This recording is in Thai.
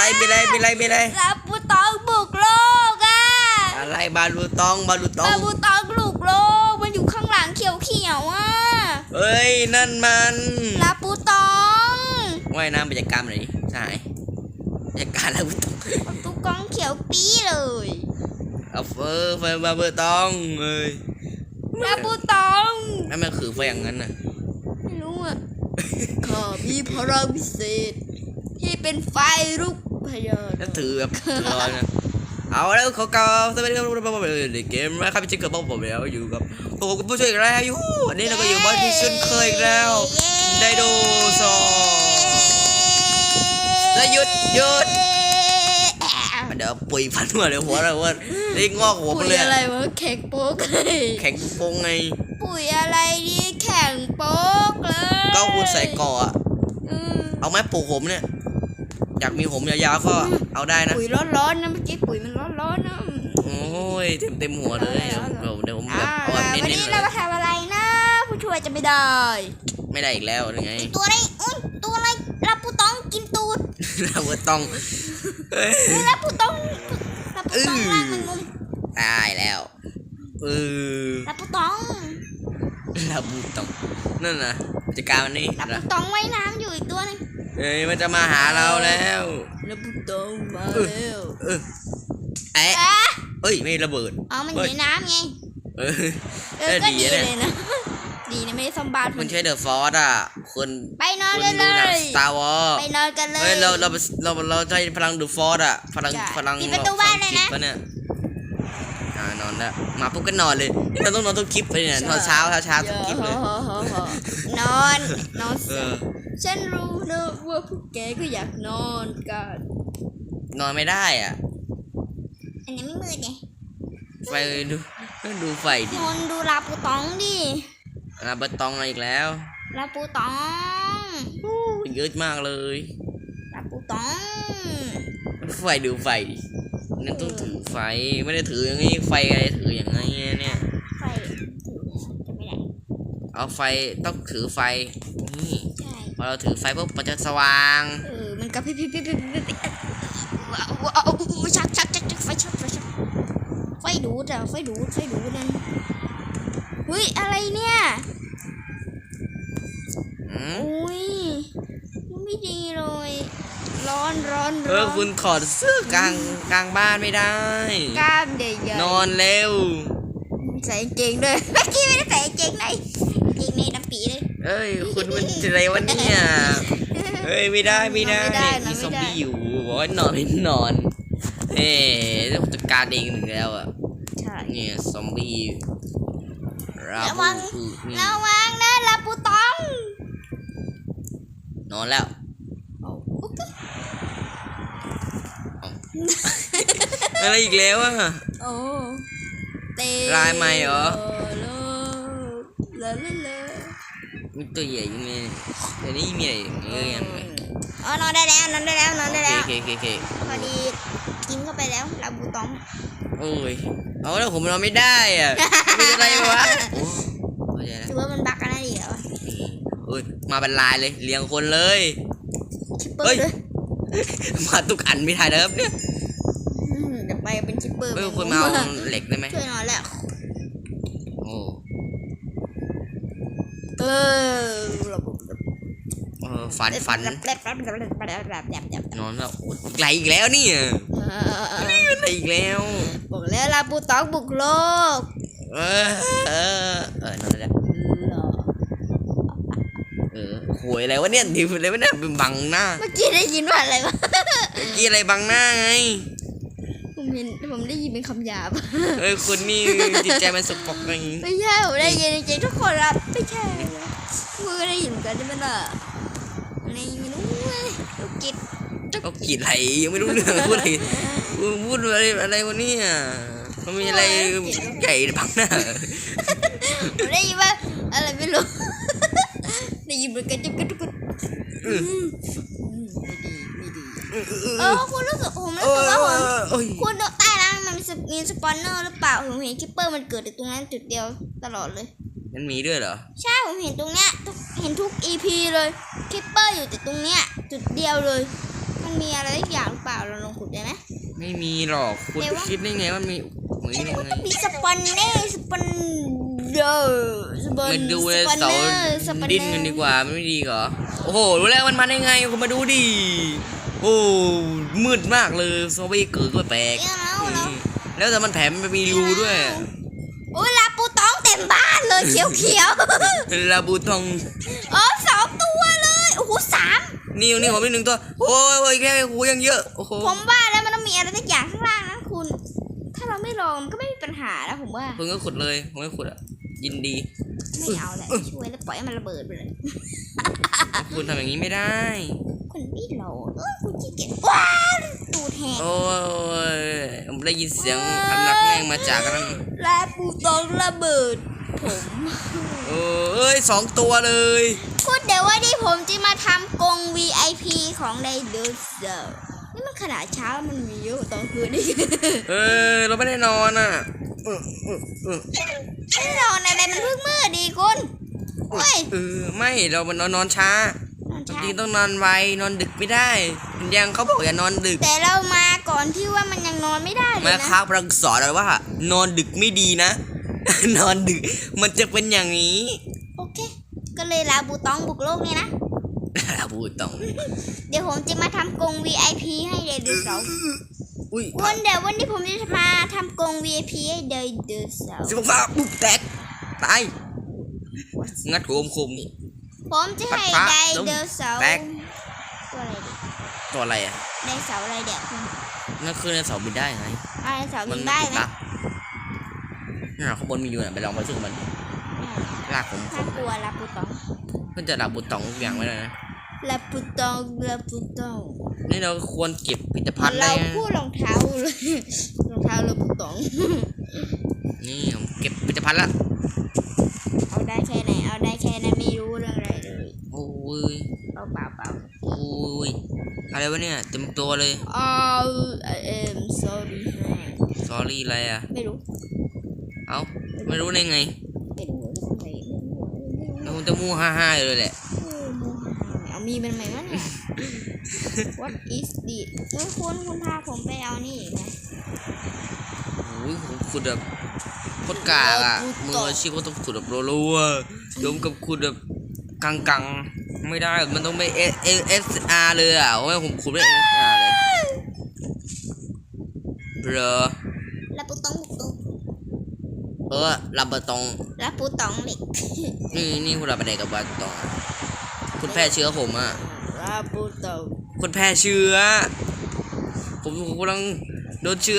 อะไรมีอะไรมีอะไรมีอะไรลาปูตองบุกโลกอะอะไรบาลูตองบาลูตอลางปูตองบุกโลกมันอยู่ข้างหลังเขียวเขียวๆอะเอ้ยนั่นมันลาปูตองว่ายน้ำไปจัดการมันหน่อยดิสหายจัดการแล้วลูตองตุกกองเขียวปี้เลยเอาเฟอร์เฟอร์บาลูตองเอ้ยลาปูตองนั่นมันคือไฟอย่างนั้นน่ะไม่รู้อะข้ามีพลังพิเศษที่เป็นไฟลุก พยาถ้าถือแบบถือร้อนนะเอาแล้วเขาเก่าสวัสดีครับในเกมนะครับพี่จิ๊กเกิดบ้องผมแล้วอยู่กับผมกับผู้ช่วยอีกแล้วอยู่วันนี้เราก็อยู่บ้านที่เช่นเคยอีกแล้วไดโนเสาร์แล้วหยุดหยุดเดี๋ยวปุ๋ยพันหัวเดี๋ยวหัวเราว่าได้งอกหัวปุ๋มันยเลยอะไรอะวะแข็งโป๊กเลยแข็งโปงไง ปุ๋ยอะไรดีแข็งโป๊กเลยก็คุณใส่เกาะอะอืมเอาไหมปลูกผมเนี่ย อยากมีผมยาวๆก็เอาได้นะ ปุ๋ยร้อนๆนะเมื่อกี้ปุ๋ยมันร้อนๆนะโอ้ยเต็มเต็มๆหัวเลยเดี๋ยวเดี๋ยวเดี๋ยวผมแบบอ่าเอาแบบวันเน้นนี้ๆเลเรายมาทำอะไรนะ ผู้ช่วยจะไม่ได้ ไม่ได้อีกแล้วยังไง ตัวอะไรอุ้ยตัวอะไรรับผู้ต้องกินตูดเราก็ต้องเอ้ยรับผู้ต้องรับผู้ต้องอื้อล่างมันมุมตายแล้วเออรับผู้ต้องเราบูต้องนั่นนะจัดการมันนี่รับผู้ต้องว่ายน้ำอยู่อีกตัวหนึง เอ้ยมันจะมาหาเราแล้วรับผู้ต้องมาแล้วเออเอ๊ะอะเอ้ยไม่ระเบิดเอามันอยู่ในน้ำไงเออเออเออก็ดีดีนะเลยนะดีนะไม่ได้ซ่อมบ้านคุณใช้เดอะฟอร์อะคนไปนอนคนกันเลดูหนังยสตาร์วอร์ไปนอนกันเลยเฮ้ยเราเราเราเราใช้พลังเดอะฟอร์อะพลังใช่พลังปิดประตูบ้านเลยนะพงจิตปเนี่ยอ่านอนแล้วมาปุ๊บก็นอนเลยนี่เราต้องนอนทุกคลิปไปเนี่ยนอนเช้าเช้าเช้าทุกคลิปเลยนอนนอนเออฉันรู้นะว่าพวกแกก็อยากนอนกันนอนไม่ได้อะอันนี้ไม่มืดไงไฟดูดูไฟดินอนดูลาปูตองดิอาเบตองอะไรอีกแล้วลาปูตองเยอะมากเลยลาปูตองไฟดูไฟดิ นั่นต้องถือไฟไม่ได้ถืออย่างงี้ไฟอะไรถืออย่างงี้เนี่ย ไฟถือจะไม่ได้ เอาไฟต้องถือไฟนี่ใช่พอเราถือไฟปุ๊บมันจะสว่าง เออมันก็พริบพริบพริบพริบพริบว้าวว้าวชักชักชักชักไฟชักไฟชักไฟดูดอะไฟดูดไฟดูดนั่นเฮ้ยอะไรเนี่ยอืมอุ้ยไม่ดีเลย ร้อนร้อนเอร้ออนคุณถอดเสื้อกลางกลางบ้านไม่ได้ กล้ามใหญ่ๆนอนเร็ว ใส่กางเกงด้วย เมื่อกี้ไม่ได้ใส่กางเกงในกางเกงในดำปีเลย เอ้ย คุณมันอะไรวะเนี่ยเฮ้ยไม่ได้ไม่ได้นอนไม่ได้นอนไม่ได้ มีซอมบี้อยู่บอกว่านอนไม่นอนเอ๊ะจัดการเองหนึ่งแล้วอะใช่ เนี่ยซอมบี้ราระวัง บูคือนี่ระวังนะลาปูตองนอนแล้ว เอาโอเค อะไรอีกแล้วอะ โอ้เตลายใหม่เหรอโลลาลาลามีตัวใหญ่ยังไงเดี๋ยวนี้มีอะไรอย่างเงี้ยยังไงอ๋อนอนได้แล้วนอนได้แล้วนอนได้แล้ว โอเคโอเคโอเคพอดีกินเข้าไปแล้วลาบูตองโอ้ย เอาแล้วผมนอนไม่ได้อะเป็นอะไรวะโอ้เข้าใจแล้วถือว่ามันบักกันได้ดีแล้วเอ้ยมาเป็นลายเลยเรียงคนเลยคิปเปอเฮ้ยร์ด้วย มาตุกอันไม่ทันเะครัเนี่ยเดี๋ยวไปเป็นชิปเปอร์เออคนมาเอาเหล็กได้ไหมช่วยหน่อยแหละโอ้เออเออฝันฝันนอนแล้วไกลอีกแล้วนี่นี่มันอีกแล้วบอกแล้วลาบูตองบุกโลกเออเออเออนอนแล้ว หวยอะไรวะเนี่ยดิวอะไรวะเนี่ยเป็นบังหน้า เมื่อกี้ได้ยินว่าอะไรวะเมื่อกี้อะไรบังหน้าไง ผมเห็นผมได้ยินเป็นคำหยาบ เอ้ยคุณนี่จิตใจมันสกปรกไงไม่ใช่ผมได้ยินจริงๆทุกคนรับไม่ใช่มือได้ยินเหมือนกันใช่ไหมล่ะอะไรไม่รู้เว้ยลูกจิตเขากรีดอะไรยังไม่รู้เรื่องพูดอะไรพูดอะไรอะไรวะเนี่ยมันมีอะไรใหญ่บังหน้าผมได้ยินว่าอะไรไม่รู้ ได้ยินเหมือนกันจุกกระทุกกระอืมไม่ดีไม่ดีเออคุณรู้สึกผมรู้โอ้สึกยว่าผมโอ้ยคุณดูใต้ล่างมันมีสมีสปอนเนอร์หรือเปล่าผมเห็นคิปเปอร์มันเกิดอยู่ตรงนั้นจุดเดียวตลอดเลย มันมีด้วยเหรอ ใช่ผมเห็นตรงเนี้ยทุกเห็นทุก EP เลยคิปเปอร์อยู่แต่ตรงเนี้ยจุดเดียวเลย มันมันมีอะไรสักอย่างหรือเปล่าเราลองขุดได้ไหมไม่มีหรอกคุณแต่ว่าคิดได้ไงว่ามีเหมือนคิดยังว่าไงต้องมีสปอนเน่สปอน เดอร์สปอนมาดูสเลยปอนเสาเนอร์สปอนเนอร์ดินกันดีกว่ามันไม่ดีเหรอโอ้โหรู้แล้วมันมาได้ไงคุณมาดูดิโอ้มืดมากเลยซอมบี้เกิดก็แปลกเอ้ยเอาแล้วอืมแล้วแต่มันแถมมันมีรูด้วยโอ้ยลาปูตองเต็มบ้านเลยเขียวเขียวๆลาบูทองอ๋อสองตัวเลยโอ้โหสามนี่นี่ผมมีหนึ่งตัวโอ้ยโอ้ยแค่โอ้ยยังเยอะโอ้โหผมว่าแล้วมันต้องมีอะไรสักอย่างข้างล่างนะคุณ ถ้าเราไม่ลองมันก็ไม่มีปัญหาแล้วผมว่าผมก็ขุดเลยผมก็ขุดอะ ยินดีไม่เอาแหละช่วยแล้วปล่อยให้มันระเบิดไปเลย คุณทำอย่างนี้ไม่ได้ คุณไม่รอเออคุณขี้เกียจว้าวตูดแหกโอ้ยผมได้ยินเสียงอันหนักแน่งมาจากนั้นลาปูตองระเบิด ผมโอ้เอ้ยสองตัวเลย พูดเดี๋ยวว่านี่ผมจะมาทำกรง VIP ของไดโนเสาร์นี่มันขนาดเช้ามันมีเยอะตอนคืนนี่เออเราไม่ได้นอนอะ เออเออเออไม่นอนอะไรมันเพิ่งมืดดีคุณโอ้ยเออไม่เรามันนอนนอนช้าจริงต้องนอนไวนอนดึกไม่ได้ยังเขาบอกอย่านอนดึก แต่เรามาก่อนที่ว่ามันยังนอนไม่ได้เลแม่ยนะค้าพลังสอนเราว่า นอนดึกไม่ดีนะ นอนดึก มันจะเป็นอย่างนี้ โอเค ก็เลยลาบูตองบุกโลกเนี่ยนะลาบูตอง เดี๋ยวผมจะมาทำกรง VIP ให้ไดโนเสาร์ อุ้ยวันเดี๋ยววันนี้ผมจะมาทำกรง VIP ให้ไดโนเสาร์สิบฟ้าปุ๊บแตกตายงัดหัวคมผมจะให้ปัดไดฟ้าโนเสาร์แตกตัวอะไรดิตัวอะไรอะไดโนเสาร์อะไรเดี๋ยวคุณนั่นคือในเสาบินได้ไงไดโนเสาร์บินได้ไหมติดนั่นน่ะข้างบนมีอยู่น่ะไปลองไปสู้กับมันลากผมน่ากลัวลาบูตองเพื่อนจะลาบูตองทุกอย่างไว้เลยนะลาบูตองลาบูตอง นี่เราควรเก็บผลิตภัณฑ์เราได้นะพูดรองเท้าเลยรองเท้าลาบูตอง นี่ผมเก็บผลิตภัณฑ์ละเอาได้แค่ไหน เอาได้แค่นั้นไม่รู้เรื่องอะไรเลยโอ้ยเปล่าเปล่าเปล่าโอ้ยอะไรวะเนี่ยเต็มตัวเลยอ๋อ I am sorry สอรี่อะไรอะไม่รู้ เอ้าไม่รู้ได้ไงไม่รู้ทำไมไม่รู้ไม่รู้แล้วผมจะมู่ฮ่าฮ่าๆอยู่เลยแหละเออโมหะเอามีมันไหมวะเนี่ย What is this เออคุณคุณพาผมไปเอานี่อีกไหมโอ้ยผมขุดแบบโคตรกากอะมืออาชีพก็ต้องขุดแบบรัวๆยมกับขุดแบบกังๆไม่ได้ มันต้องไป S S R เลยอะโอ้ยผมขุดไม่ S R เลยเบลอลาปูตองบุกตุกเออลาบะตองลาปูตองเหล็กนี่นี่คุณลาบะเดกับบาตอง คุณแพร่เชื้อผมอะลาปูตองคุณแพร่เชื้อ ผมผมกำลังโดนเชื้อ